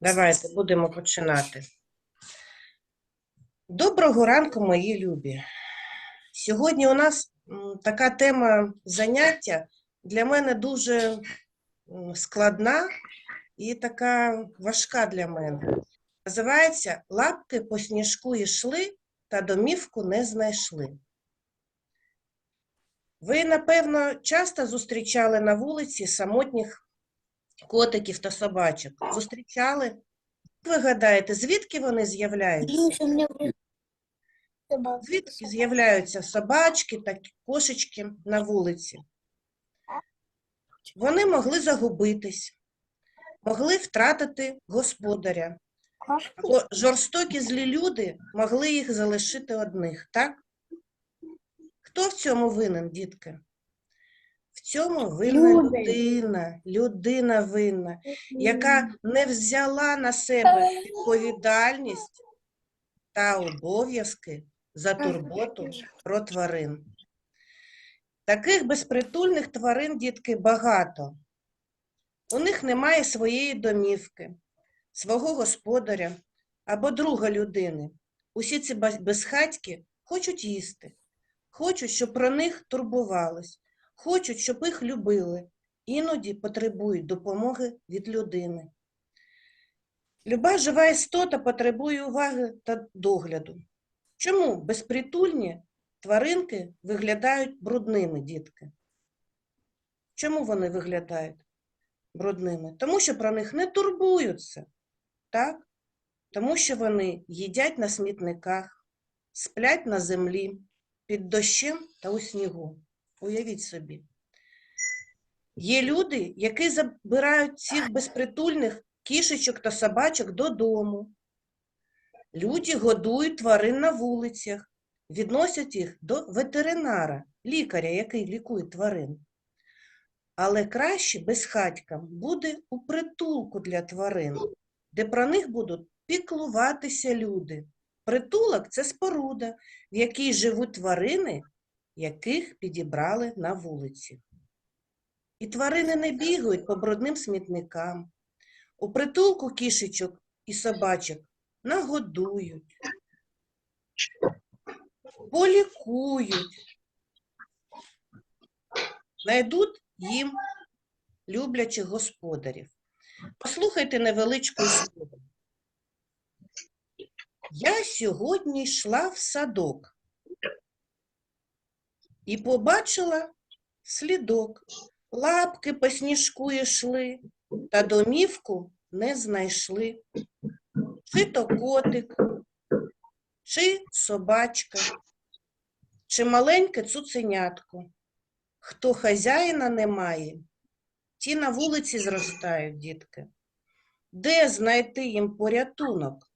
Давайте будемо починати. Доброго ранку, мої любі. Сьогодні у нас така тема заняття для мене дуже складна і така важка для мене. Називається Лапки по сніжку йшли та домівку не знайшли. Ви, напевно, часто зустрічали на вулиці самотніх котиків та собачок. Зустрічали? Як ви гадаєте, звідки вони з'являються? Звідки з'являються собачки та кошечки на вулиці? Вони могли загубитись, могли втратити господаря, або жорстокі злі люди могли їх залишити одних, так? Хто в цьому винен, дітки? В цьому винна Люди. людина, людина винна, яка не взяла на себе відповідальність та обов'язки за турботу про тварин. Таких безпритульних тварин, дітки, багато. У них немає своєї домівки, свого господаря або друга людини. Усі ці безхатьки хочуть їсти, хочуть, щоб про них турбувались, хочуть, щоб їх любили, іноді потребують допомоги від людини. Люба жива істота потребує уваги та догляду. Чому безпритульні тваринки виглядають брудними, дітки? Чому вони виглядають брудними? Тому що про них не турбуються, так? Тому що вони їдять на смітниках, сплять на землі, під дощем та у снігу. Уявіть собі. Є люди, які забирають цих безпритульних кішечок та собачок додому. Люди годують тварин на вулицях, відносять їх до ветеринара, лікаря, який лікує тварин. Але краще безхатькам буде у притулку для тварин, де про них будуть піклуватися люди. Притулок це споруда, в якій живуть тварини, яких підібрали на вулиці. І тварини не бігають по брудним смітникам. У притулку кішечок і собачок нагодують, полікують, знайдуть їм люблячих господарів. Послухайте невеличку історію. Я сьогодні йшла в садок і побачила слідок. Лапки по сніжку йшли, та домівку не знайшли. Чи то котик, чи собачка, чи маленьке цуценятко. Хто хазяїна не має, ті на вулиці зростають, дітки. Де знайти їм порятунок?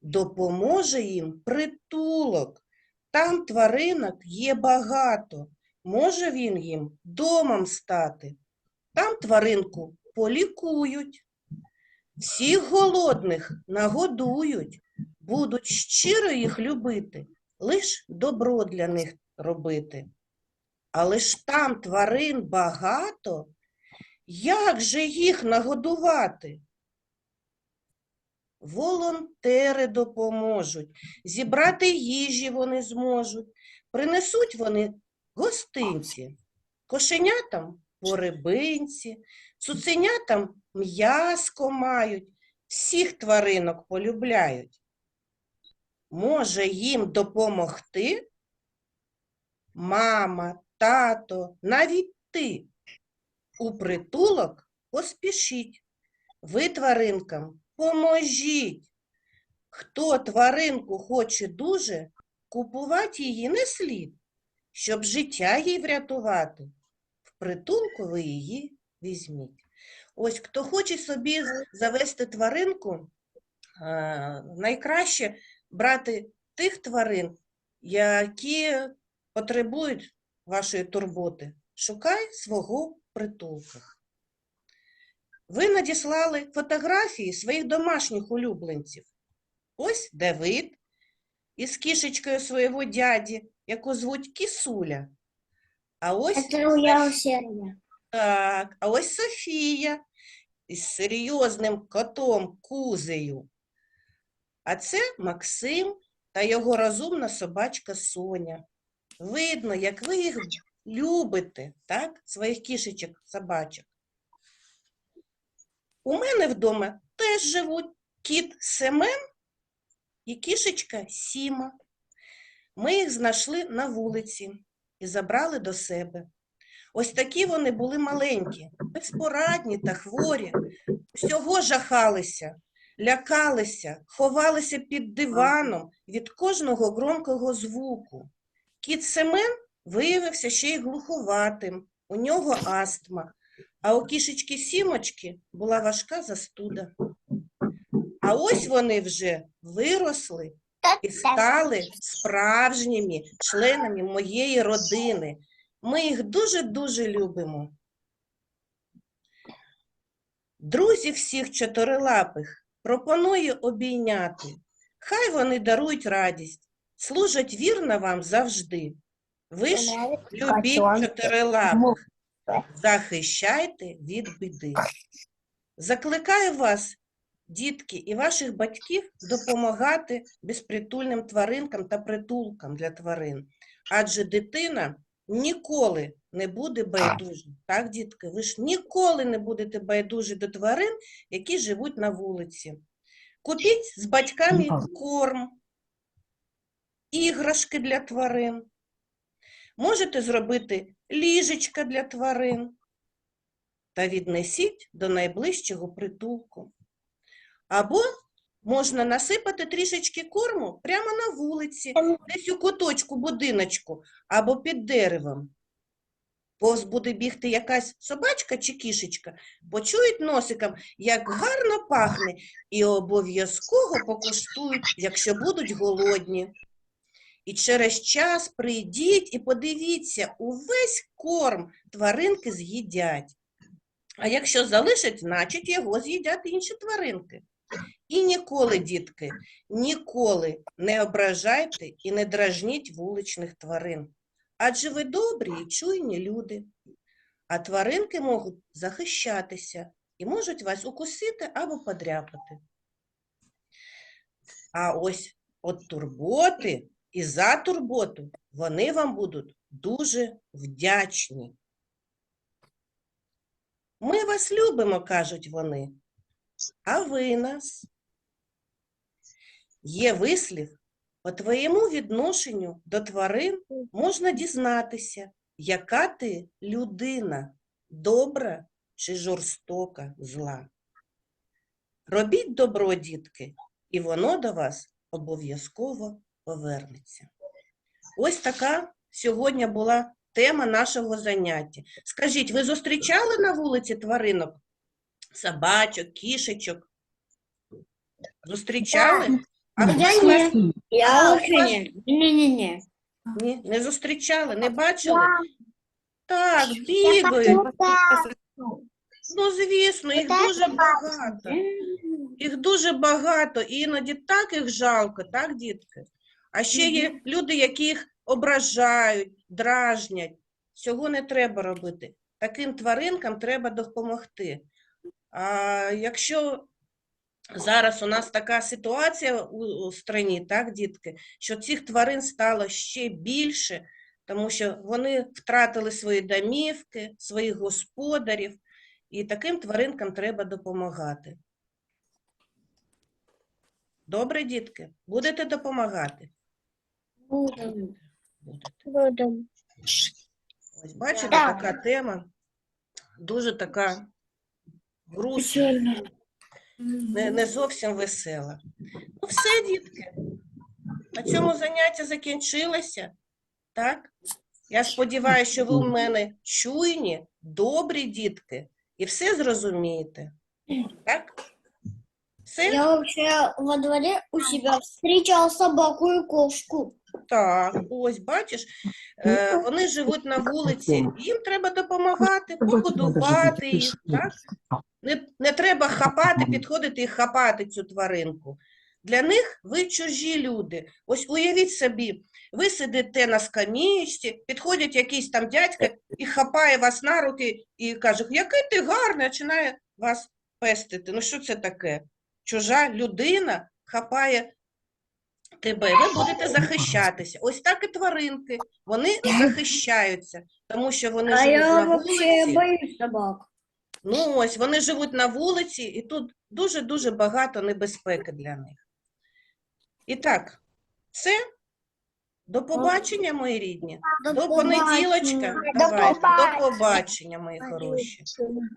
Допоможе їм притулок. Там тваринок є багато. Може він їм домом стати. Там тваринку полікують. Всіх голодних нагодують, будуть щиро їх любити, лиш добро для них робити. Але ж там тварин багато, як же їх нагодувати? Волонтери допоможуть, зібрати їжі вони зможуть, принесуть вони гостинці, кошенятам по рибинці, цуценятам м'яско мають, всіх тваринок полюбляють. Може їм допомогти? Мама, тато, навіть ти. У притулок поспішіть. Ви тваринкам поможіть. Хто тваринку хоче дуже, купувати її не слід, щоб життя їй врятувати. В притулку ви її візьміть. Ось хто хоче собі завести тваринку, найкраще брати тих тварин, які потребують вашої турботи. Шукай свого притулка. Ви надіслали фотографії своїх домашніх улюбленців. Ось Давид із кішечкою свого дяді, яку звуть Кісуля. А ось так, а ось Софія із серйозним котом Кузею. А це Максим та його розумна собачка Соня. Видно, як ви їх любите, так? Своїх кішечок, собачок. У мене вдома теж живуть кіт Семен і кішечка Сіма. Ми їх знайшли на вулиці і забрали до себе. Ось такі вони були маленькі, безпорадні та хворі, всього жахалися, лякалися, ховалися під диваном від кожного громкого звуку. Кіт Семен виявився ще й глуховатим, у нього астма, а у кішечки Сімочки була важка застуда. А ось вони вже виросли і стали справжніми членами моєї родини. Ми їх дуже-дуже любимо. Друзі всіх чотирилапих пропоную обійняти. Хай вони дарують радість, служать вірно вам завжди. Ви ж любіть чотирилапих, захищайте від біди. Закликаю вас, дітки, і ваших батьків допомагати безпритульним тваринкам та притулкам для тварин. Адже дитина ніколи не буде байдужим. Так, дітки, ви ж ніколи не будете байдужі до тварин, які живуть на вулиці. Купіть з батьками корм, іграшки для тварин. Можете зробити ліжечка для тварин та віднесіть до найближчого притулку. Або можна насипати трішечки корму прямо на вулиці, десь у куточку будиночку або під деревом. Повз буде бігти якась собачка чи кішечка, почують носиком, як гарно пахне, і обов'язково покуштують, якщо будуть голодні. І через час прийдіть і подивіться, увесь корм тваринки з'їдять. А якщо залишать, значить його з'їдять інші тваринки. І ніколи, дітки, ніколи не ображайте і не дражніть вуличних тварин. Адже ви добрі і чуйні люди. А тваринки можуть захищатися і можуть вас укусити або подряпати. А ось от турботи і за турботу вони вам будуть дуже вдячні. Ми вас любимо, кажуть вони, а ви нас. Є вислів, по твоєму відношенню до тварин можна дізнатися, яка ти людина, добра чи жорстока зла. Робіть добро, дітки, і воно до вас обов'язково повернеться. Ось така сьогодні була тема нашого заняття. Скажіть, ви зустрічали на вулиці тваринок? Собачок, кішечок? Зустрічали? А я ні. Я не. Не-не-не. Ні, не зустрічали, не бачили? Так, бігають. Ну, звісно, їх дуже багато. Їх дуже багато, і іноді так їх жалко, так, дітки? А ще є люди, які їх ображають, дражнять. Цього не треба робити. Таким тваринкам треба допомогти. А якщо зараз у нас така ситуація у, у страні, так, дітки, що цих тварин стало ще більше, тому що вони втратили свої домівки, своїх господарів, і таким тваринкам треба допомагати. Добре, дітки, будете допомагати? Будем. Будем. Ось бачите, Да. така тема, дуже така грустна, не, не зовсім весела. Ну, все, дітки. На цьому заняття закінчилося. Так? Я сподіваюся, що ви у мене чуйні, добрі дітки, і все зрозумієте. Так? Все? Я вообще во дворе у себя встречал собаку и кошку. Так, ось бачиш, е, вони живуть на вулиці, їм треба допомагати, погодувати їх, так? Не, не треба хапати, підходити і хапати цю тваринку. Для них ви чужі люди. Ось уявіть собі, ви сидите на скам'ячці, підходить якийсь там дядька і хапає вас на руки і каже, який ти гарний, починає вас пестити. Ну що це таке? Чужа людина хапає тебе, і ви будете захищатися. Ось так і тваринки. Вони захищаються, тому що вони А живуть я на вообще вулиці. боюсь собак. Ну ось вони живуть на вулиці, і тут дуже-дуже багато небезпеки для них. І так, все. До побачення, мої рідні. До понеділочка. Давайте, до побачення, мої хороші.